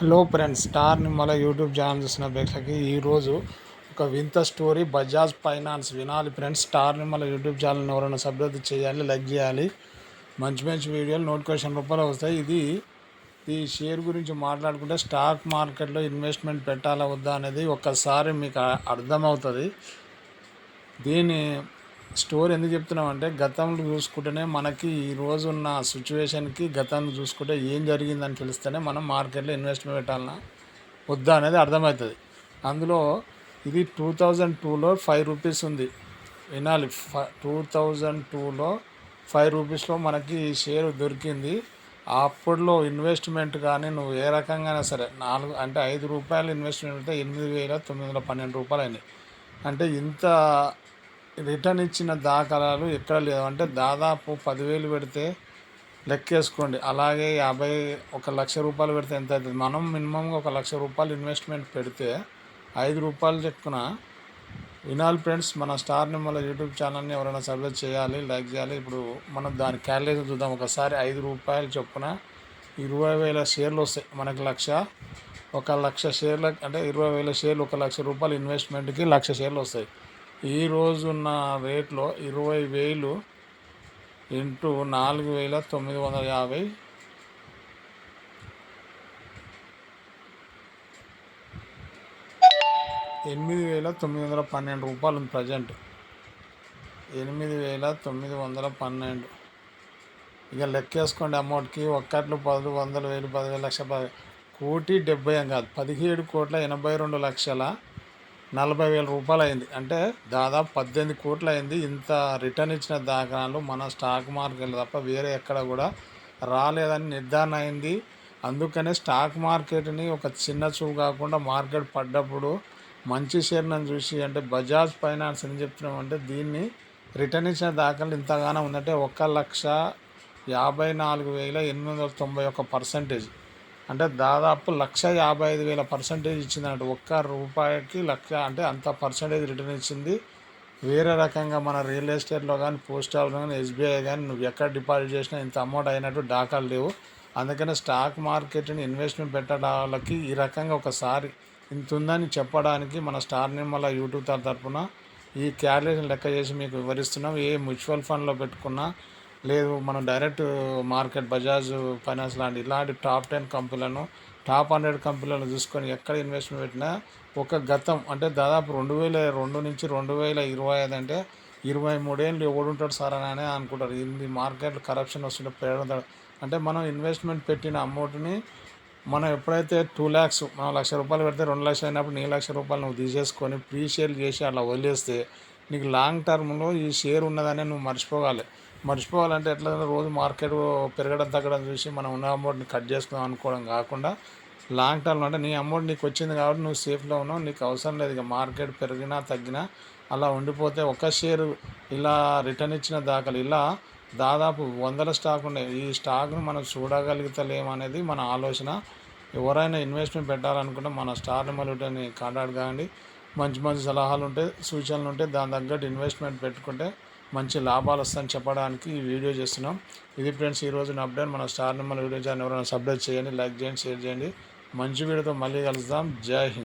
Hello friends star Nimmala YouTube channel చూసిన ప్రేక్షకులకి ఈరోజు ఒక వింత స్టోరీ బజాజ్ ఫైనాన్స్ వినాలి ఫ్రెండ్స్. స్టార్ నిమ్మల యూట్యూబ్ ఛానల్ని ఎవరైనా సభ్యత చేయాలి లైక్ చేయాలి. మంచి మంచి వీడియోలు నోటిఫికేషన్ రూపంలో వస్తాయి. ఇది ఈ షేర్ గురించి మాట్లాడుకుంటే స్టాక్ మార్కెట్లో ఇన్వెస్ట్మెంట్ పెట్టాలా వద్దా అనేది ఒక్కసారి మీకు అర్థమవుతుంది. దీని స్టోరీ ఎందుకు చెప్తున్నామంటే గతంలో చూసుకుంటేనే మనకి ఈ రోజు ఉన్న సిచ్యువేషన్కి గతాన్ని చూసుకుంటే ఏం జరిగిందని తెలిస్తేనే మనం మార్కెట్లో ఇన్వెస్ట్మెంట్ పెట్టాలన్నా వద్దా అనేది అర్థమవుతుంది. అందులో ఇది టూ థౌజండ్ టూలో ఫైవ్ రూపీస్ ఉంది. వినాలి టూ థౌజండ్ టూలో ఫైవ్ రూపీస్లో మనకి షేర్ దొరికింది. అప్పట్లో ఇన్వెస్ట్మెంట్ కానీ నువ్వు ఏ రకంగా సరే నాలుగు అంటే ఐదు రూపాయలు ఇన్వెస్ట్మెంట్ అయితే ఎనిమిది వేల తొమ్మిది వందల పన్నెండు రూపాయలు అయినాయి అంటే ఇంత రిటర్న్ ఇచ్చిన దాఖలాలు ఎక్కడ లేవు అంటే దాదాపు పదివేలు పెడితే లెక్కేసుకోండి. అలాగే యాభై ఒక లక్ష రూపాయలు పెడితే ఎంత అవుతుంది? మనం మినిమంగా ఒక లక్ష రూపాయలు ఇన్వెస్ట్మెంట్ పెడితే ఐదు రూపాయలు చెక్కున వినాలి ఫ్రెండ్స్ మన స్టార్ నిమ్మల యూట్యూబ్ ఛానల్ని ఎవరైనా సబ్స్క్రైబ్ చేయాలి లైక్ చేయాలి. ఇప్పుడు మనం దాని క్యాలిక్యులేషన్ చూద్దాం. ఒకసారి ఐదు రూపాయలు చొప్పున ఇరవై వేల షేర్లు వస్తాయి. మనకి లక్ష ఒక లక్ష షేర్ల అంటే ఇరవై వేల షేర్లు ఒక లక్ష రూపాయలు ఇన్వెస్ట్మెంట్కి లక్ష షేర్లు వస్తాయి. ఈ రోజున్న రేట్లో ఇరవై వేలు ఇంటూ నాలుగు వేల తొమ్మిది వందల యాభై. ఎనిమిది వేల తొమ్మిది వందల పన్నెండు రూపాయలు ప్రజెంట్. ఎనిమిది వేల తొమ్మిది వందల పన్నెండు. ఇక లెక్కేసుకోండి అమౌంట్కి. ఒక్కట్లు పదులు వందల వేలు పదివేల లక్ష పది కోటి డెబ్బై కాదు. పదిహేడు కోట్ల ఎనభై రెండు లక్షల నలభై వేల రూపాయలు అయింది అంటే దాదాపు పద్దెనిమిది కోట్లు అయింది ఇంత రిటర్న్ ఇచ్చిన దాఖలాలు మన స్టాక్ మార్కెట్ తప్ప వేరే ఎక్కడ కూడా రాలేదని నిర్ధారణ అయింది. అందుకనే స్టాక్ మార్కెట్ని ఒక చిన్న చూపు కాకుండా మార్కెట్ పడ్డప్పుడు మంచి షేర్లను చూసి అంటే బజాజ్ ఫైనాన్స్ అని చెప్తున్నామంటే దీన్ని రిటర్న్ ఇచ్చిన దాఖలు ఇంతగానో ఉందంటే ఒక లక్ష యాభై నాలుగు వేల ఎనిమిది వందల తొంభై ఒక పర్సంటేజ్. అంటే దాదాపు లక్ష యాభై ఐదు వేల పర్సంటేజ్ ఇచ్చింది ఒక్క రూపాయికి లక్ష అంటే అంత పర్సంటేజ్ రిటర్న్ ఇచ్చింది. వేరే రకంగా మన రియల్ ఎస్టేట్లో కానీ పోస్ట్ ఆఫీస్ కానీ ఎస్బీఐ కానీ నువ్వు ఎక్కడ డిపాజిట్ చేసినా ఇంత అమౌంట్ అయినట్టు డాకాలు లేవు. అందుకనే స్టాక్ మార్కెట్ని ఇన్వెస్ట్మెంట్ పెట్టడానికి ఈ రకంగా ఒకసారి ఇంత ఉందని చెప్పడానికి మన స్టార్ నిర్మల యూట్యూబ్ తరఫున ఈ క్యాలిక్యులేషన్ లెక్క చేసి మీకు వివరిస్తున్నాం. ఏ మ్యూచువల్ ఫండ్లో పెట్టుకున్నా లేదు మనం డైరెక్ట్ మార్కెట్ బజాజ్ ఫైనాన్స్ లాంటి ఇలాంటి టాప్ టెన్ కంపెనీలను టాప్ హండ్రెడ్ కంపెనీలను చూసుకొని ఎక్కడ ఇన్వెస్ట్మెంట్ పెట్టినా ఒక గతం అంటే దాదాపు రెండు వేల రెండు నుంచి రెండు వేల ఇరవై ఐదు అంటే ఇరవై మూడేళ్ళు ఎవడుంటాడు సార్ అని అనుకుంటారు. ఇది మార్కెట్ కరప్షన్ వస్తుంటే పెరగడం అంటే మనం ఇన్వెస్ట్మెంట్ పెట్టిన అమౌంట్ని మనం ఎప్పుడైతే టూ ల్యాక్స్ మనం లక్ష రూపాయలు పెడితే రెండు లక్షలు అయినప్పుడు నీ లక్ష రూపాయలు నువ్వు తీసేసుకొని ప్రీ షేర్ చేసి అలా వదిలేస్తే నీకు లాంగ్ టర్మ్లో ఈ షేర్ ఉన్నదని నువ్వు మర్చిపోవాలి. మర్చిపోవాలంటే ఎట్లా రోజు మార్కెట్ పెరగడం తగ్గడం చూసి మనం ఉన్న అమౌంట్ని కట్ చేసుకుందాం అనుకోవడం కాకుండా లాంగ్ టర్మ్ అంటే నీ అమౌంట్ నీకు వచ్చింది కాబట్టి నువ్వు సేఫ్లో ఉన్నావు నీకు అవసరం లేదు. ఇక మార్కెట్ పెరిగినా తగ్గినా అలా ఉండిపోతే ఒక షేరు ఇలా రిటర్న్ ఇచ్చిన దాఖలు ఇలా దాదాపు వందల స్టాక్ ఉన్నాయి. ఈ స్టాక్ను మనం చూడగలుగుతలేమనేది మన ఆలోచన. ఎవరైనా ఇన్వెస్ట్మెంట్ పెట్టాలనుకుంటే మన స్టార్ మళ్ళీ కాంటాక్ట్ కాండి మంచి మంచి సలహాలు ఉంటే సూచనలు ఉంటే దాని తగ్గట్టు ఇన్వెస్ట్మెంట్ పెట్టుకుంటే మంచి లాభాలు వస్తాయని చెప్పడానికి ఈ వీడియో చేస్తున్నాం. ఇది ఫ్రెండ్స్ ఈ రోజున అప్డేట్ మన స్టార్ నెంబర్ వీడియో ఛానల్ ఎవరైనా సబ్స్క్రైబ్ చేయండి లైక్ చేయండి షేర్ చేయండి. మంచి వీడియోతో మళ్ళీ కలుద్దాం. జై హింద్.